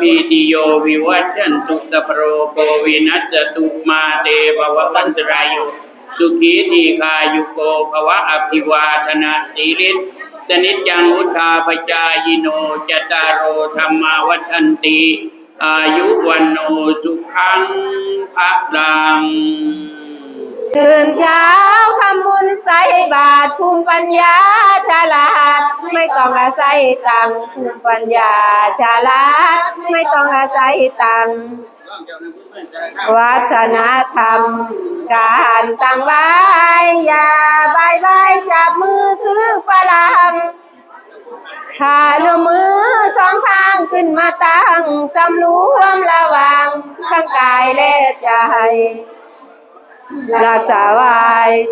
พีติโยวิวัชชันตุสัพโรโควินัสสตุมาเตภวะวันตรายโยสุขีทีคายุโกภวะอภิวาทนาสีริสสนิจังวุธาปจายโนจตารโอธรรมาวัฏันติอายุวันโนสุขังพระลังตื่นเช้าทำบุญใส่บาตรภูมิปัญญาฉลาด ไม่ต้องอาศัยตังค์ภูมิปัญญาฉลาไม่ต้องอาศัยตังวัฒนธรรม การตั้งไว้อย่าบายบายจับมือคือฝรั่งพานมมือสองข้างขึ้นมาตั้งสำรวมระวังทั้งกายและใจ รักษาไว้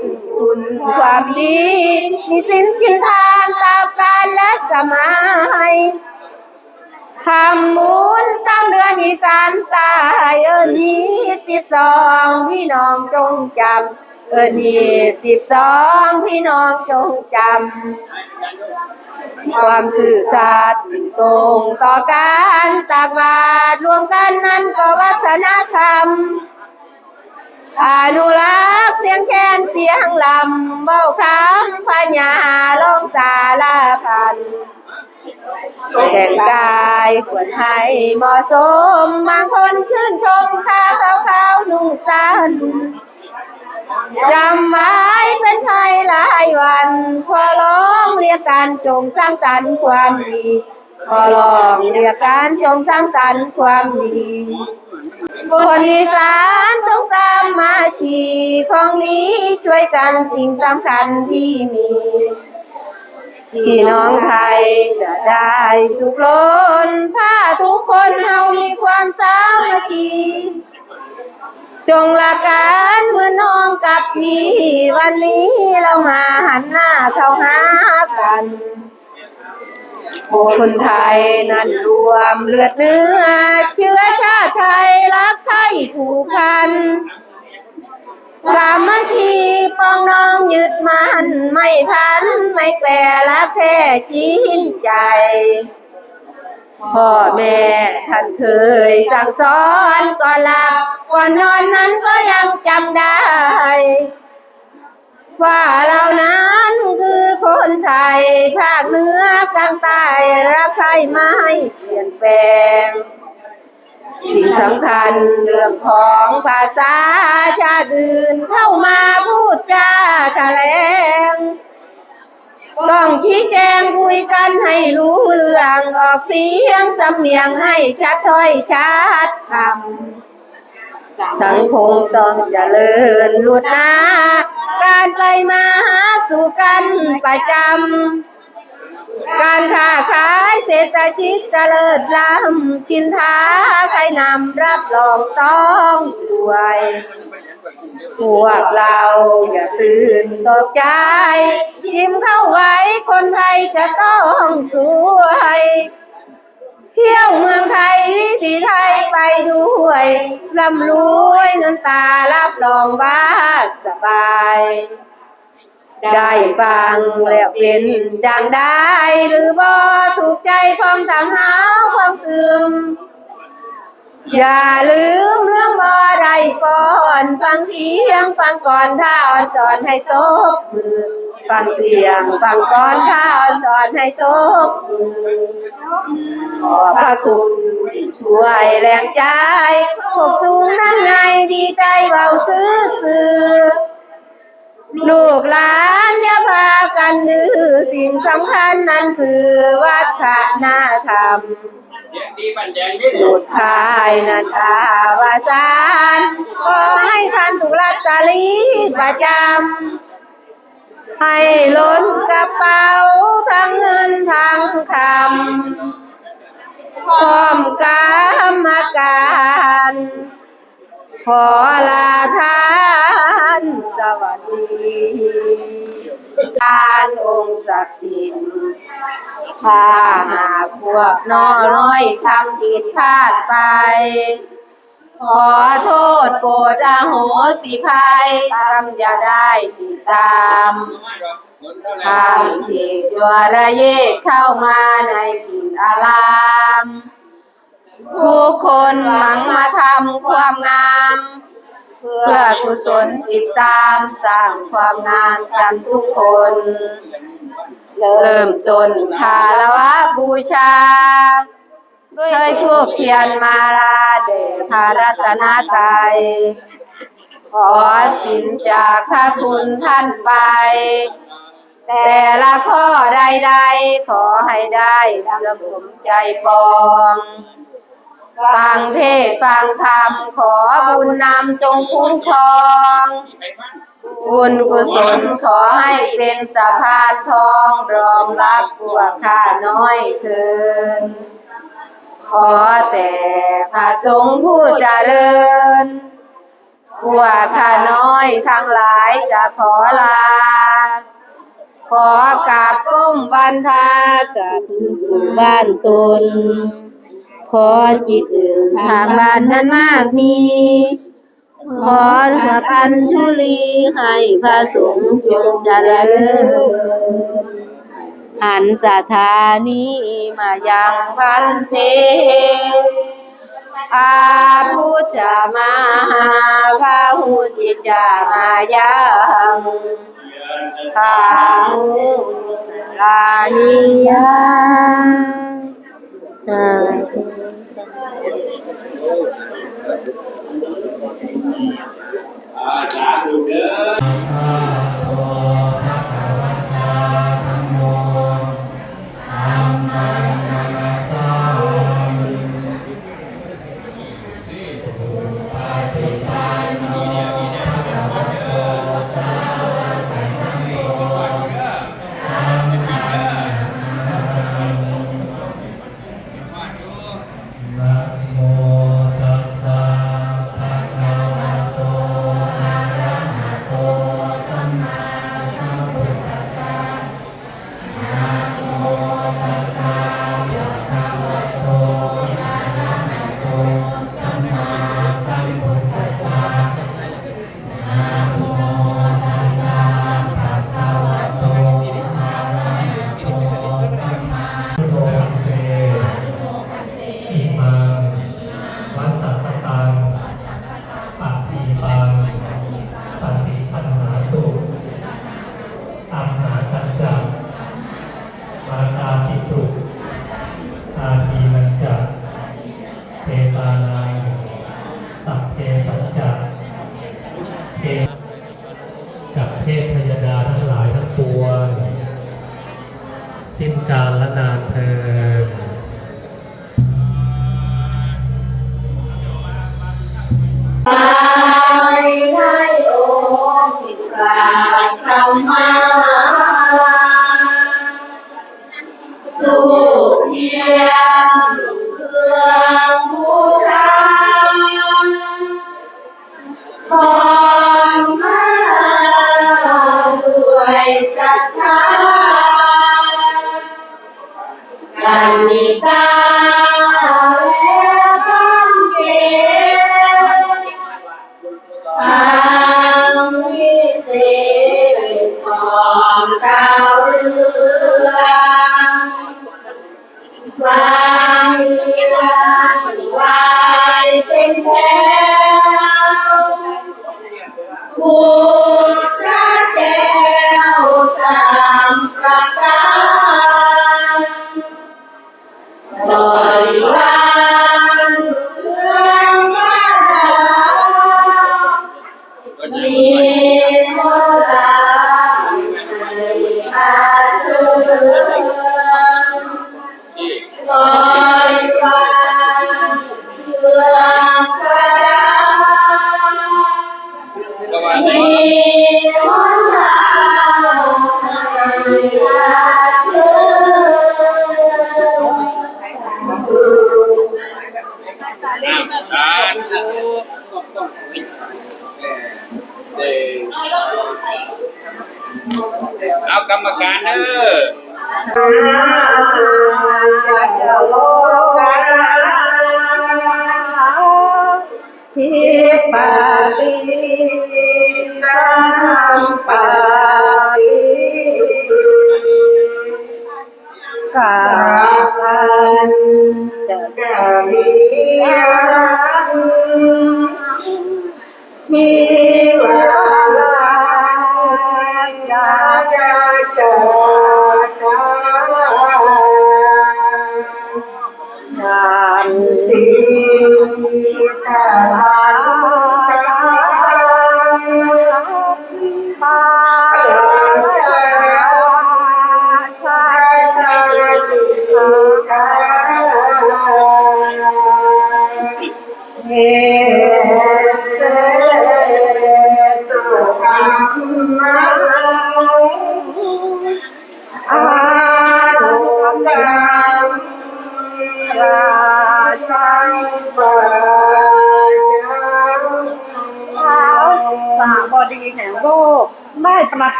ซึ่งคุณความดี มีสินกินทานตามกาลและสมัยทำบุญตามเดือนอีสานใตายเออนี้สิบสองพี่น้องจงจำเออนี้สิบสองพี่น้องจงจำความสื่อสัตย์ตรงต่อการตากบาตรรวมกันนั้นก็วัฒนธรรม อนุรักษ์เสียงแคนเสียงลำเบ้าคำพญาลองสาลาพันธ์แต่งกายควรให้เหมาะสม บางคนชื่นชมข้าขาวขาวนุ่งสั้นจำไว้เป็นไทยหลายวันขอร้องเรียกการจงสร้างสรรค์ความดีขอร้องเรียกการจงสร้างสรรค์ความดี คนอีสานต้องสามาคีของนี้ช่วยกันสิ่งสำคัญที่มีพี่น้องไทยจะได้สุขล้น ถ้าทุกคนเฮามีความสามัคคีจงละกันเมื่อน้องกับพี่ วันนี้เรามาหันหน้าเข้าหากัน คนไทยนั้นรวมเลือดเนื้อ เชื้อชาติไทยรักไทยผูกพัน สามัคคีปองน้องยึดมันไม่พัน ไม่แปรรักแท้จริงใจ พ่อแม่ท่านเคยสั่งสอนก่อนหลับก่อนนอนนั้นก็ยังจำได้ ว่าเรานั้นคือคนไทย ภาคเหนือกลางใต้รักใครไม่เปลี่ยนแปลง สิ่งสำคัญเรื่องของภาษาชาติอื่นเข้ามาพูดจาแถลงต้องชี้แจงคุยกันให้รู้เรื่องออกเสียงสำเนียงให้ชัดถ้อยชัดคำสังคมต้องเจริญลุดหนา การไปมาหาสู่กันประจำ การค้าขายเศรษฐกิจเจริญล้ำสินค้าใครนำรับรองต้องด้วยพวกเราอย่าตื่นตกใจ ยิ้มเข้าไว้คนไทยจะต้องสวย เที่ยวเมืองไทยวิถีไทยไปด้วยร่ำรวยเงินตารับรองว่าสบาย ได้ฟังแล้วเป็นดังได้หรือบ่ถูกใจพองทางหาความซึมอย่าลืมเรื่องบ่ได้ก่อน ฟังเสียงฟังก่อนถ้าอ่อนสอนให้ตบมือ ฟังเสียงฟังก่อนถ้าอ่อนสอนให้ตบมือขอพระคุณช่วยแรงใจพวกสูงนั้นไงดีใจเบาซื้อซื้อลูกหลานอย่าพากันดื้อสิ่งสำคัญนั้นคือวัฒนธรรมสุดท้ายนั้นอาวสานขอให้ท่านถูกลอตตอรี่ประจำ ให้ล้นกระเป๋าทั้งเงินทั้งคำพร้อมกรรมการ ขอลาท่านสวัสดีทานองค์ศักดิ์สิทธิ์ถ้าหากพวกน้อน้อยทำผิดพลาดไป ขอโทษโปรดอโหสิภัยกรรมอย่าได้ติดตามทำที่ยัวระเยกเข้ามาในถิ่นอาราม ทุกคนหวังมาทำความงาม เพื่อกุศลติดตามสร้างความงามกันทุกคน เริ่มต้นคารวะบูชา เคยทูบเทียนมาลาเดชพระรัตนตรัยขอสินจากพระคุณท่านไป แต่ละข้อใดๆขอให้ได้เลื่อมสมใจปอง ฟังเทศฟังธรรมขอบุญนำจงคุ้มครอง บุญกุศลขอให้เป็นสะพานทองรองรับพวกข้าน้อยเถิน ขอแต่พระสงฆ์ผู้เจริญพวกข้าน้อยทั้งหลายจะขอลา ขอกราบก้มวันทากลับสู่บ้านตน ขอจิตอื่นทางบ้านนั้นมากมี ขอพระพันธุลีให้พระสงฆ์จงเจริญ หันสถานีมายังพันเทอาพุทธมาพาหุจิจามายังทานุลานิยาสาธุสาธุเด้อ นนิกาและกันเกศทางวิเศษของดาวเรืองวางเรือนวายเป็นแถวบู กรรมการเด้อ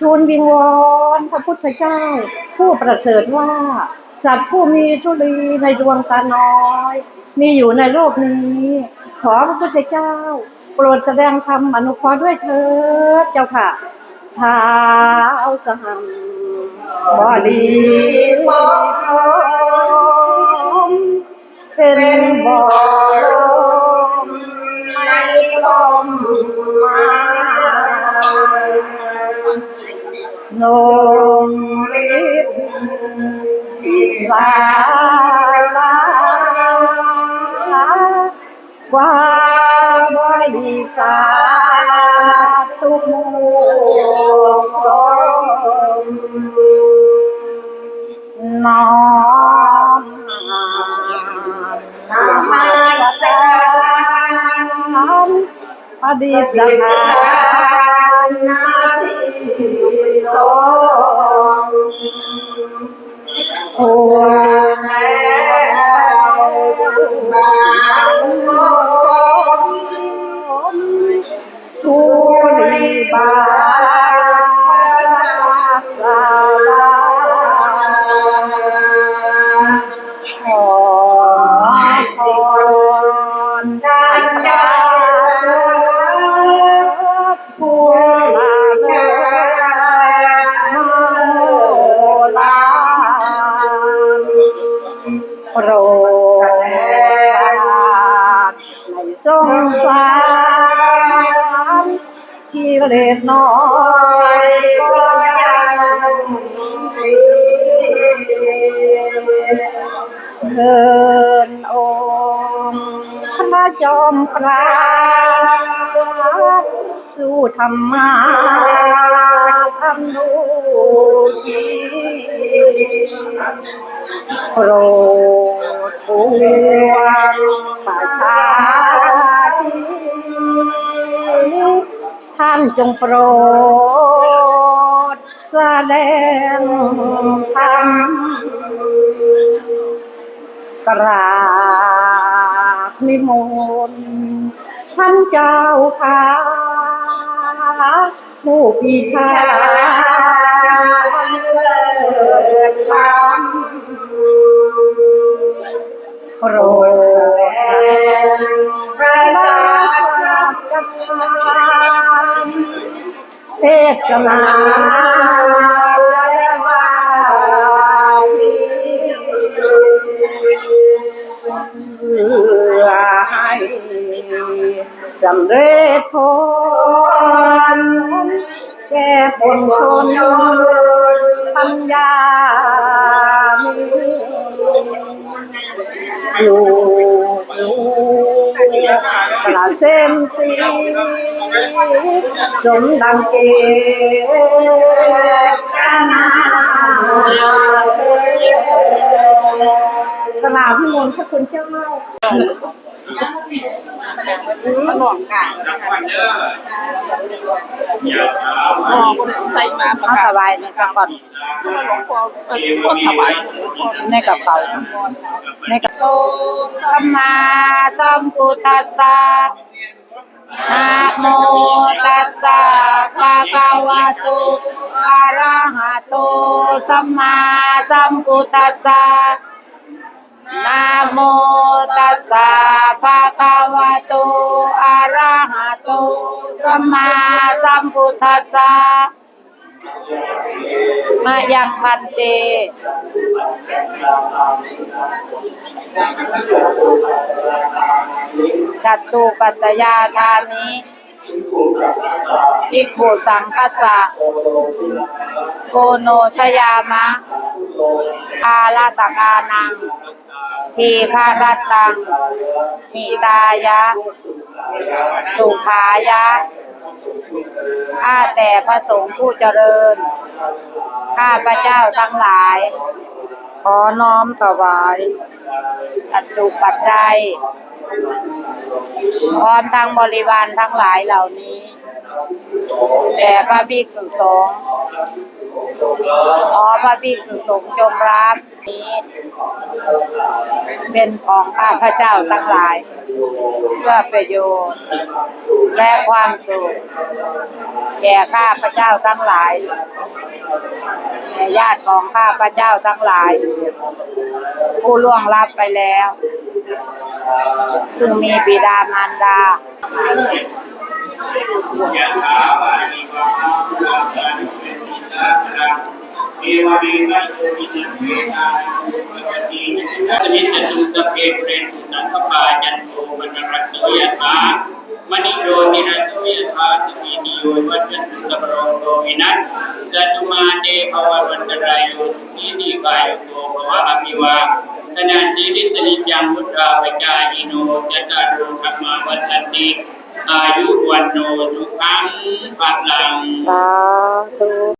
ทูลวิงวอนพระพุทธเจ้า ผู้ประเสริฐว่า สัตว์ผู้มีทุลีในดวงตาน้อย มีอยู่ในโลกนี้ ขอพระพุทธเจ้า โปรดแสดงธรรมอนุเคราะห์ด้วยเถิดเจ้าค่ะท้าวสหัมบดีพร้อมเป็นบ่อลมไม่ลมมา ทรงฤทธิ์ที่สายลาวาบริสาทุกมุมน้อมนำมาจารอดีตการ โปรดในสงสารที่เลสน้อยก็ยังมีเทินองค์พระจอมเกล้าสู้ธรรมาทำดูจีโปร ดปวงประชาชีท่านจงโปรดแสดงธรรมกราบนิมนต์ท่านเจ้าค่ะผู้พิชา เทศนาและวาทีเพื่อให้สำเร็จผลแก่ผลชน อยู่สูงประเสมสีสมดังเกตนาสลาพิมลพระคุณเจ้า หลวงกาอย่าถามหอใส่มาประกาศไว้ในสักก่อนหวงพ่อเออพ่อถวายในกระเป๋าในกระเป๋าสัมมาสัมพุทธัสสะนะโมตัสสะภะคะวะโตอะระหะโตสัมมาสัมพุทธัสสะ นะโมตัสสะภะคะวะโตอะระหะโตสัมมาสัมพุทธัสสะมายังพันเตจัตตูปัตยาทานิภิกขุสังคัสสะโกโนชยามะคาลตกานัง ทีฆารัตังมิตายะ สุขายะ ข้าแต่พระสงฆ์ผู้เจริญ ข้าพระเจ้าทั้งหลาย ขอน้อมถวายสัตตุปัจจัยพร้อมทั้งบริวารทั้งหลายเหล่านี้แด่พระภิกษุสงฆ์ ขอพระภิกษุสงฆ์จงรับนี้ เป็นของข้าพระเจ้าทั้งหลาย เพื่อประโยชน์ และความสุข แก่ข้าพระเจ้าทั้งหลายแก่ญาติของข้าพระเจ้าทั้งหลาย ผู้ล่วงลับไปแล้ว ซึ่งมีบิดามารดา นัสเวนานุปกติสตุสพเพปุเรนตุสังคปายันโตปนรัตโตยะถามณิโยติระโตยะถาสมินิโยวัจจันตุสัพโรโกวินัสสัตุมาเตภววันตรายโยสุขีทีกายโกภวะอภิวาธนาสีริสนิจังพุทธาปจายิโนจัตตารุธรรมาวัฏันติอายุวันโนสุขังพลังสา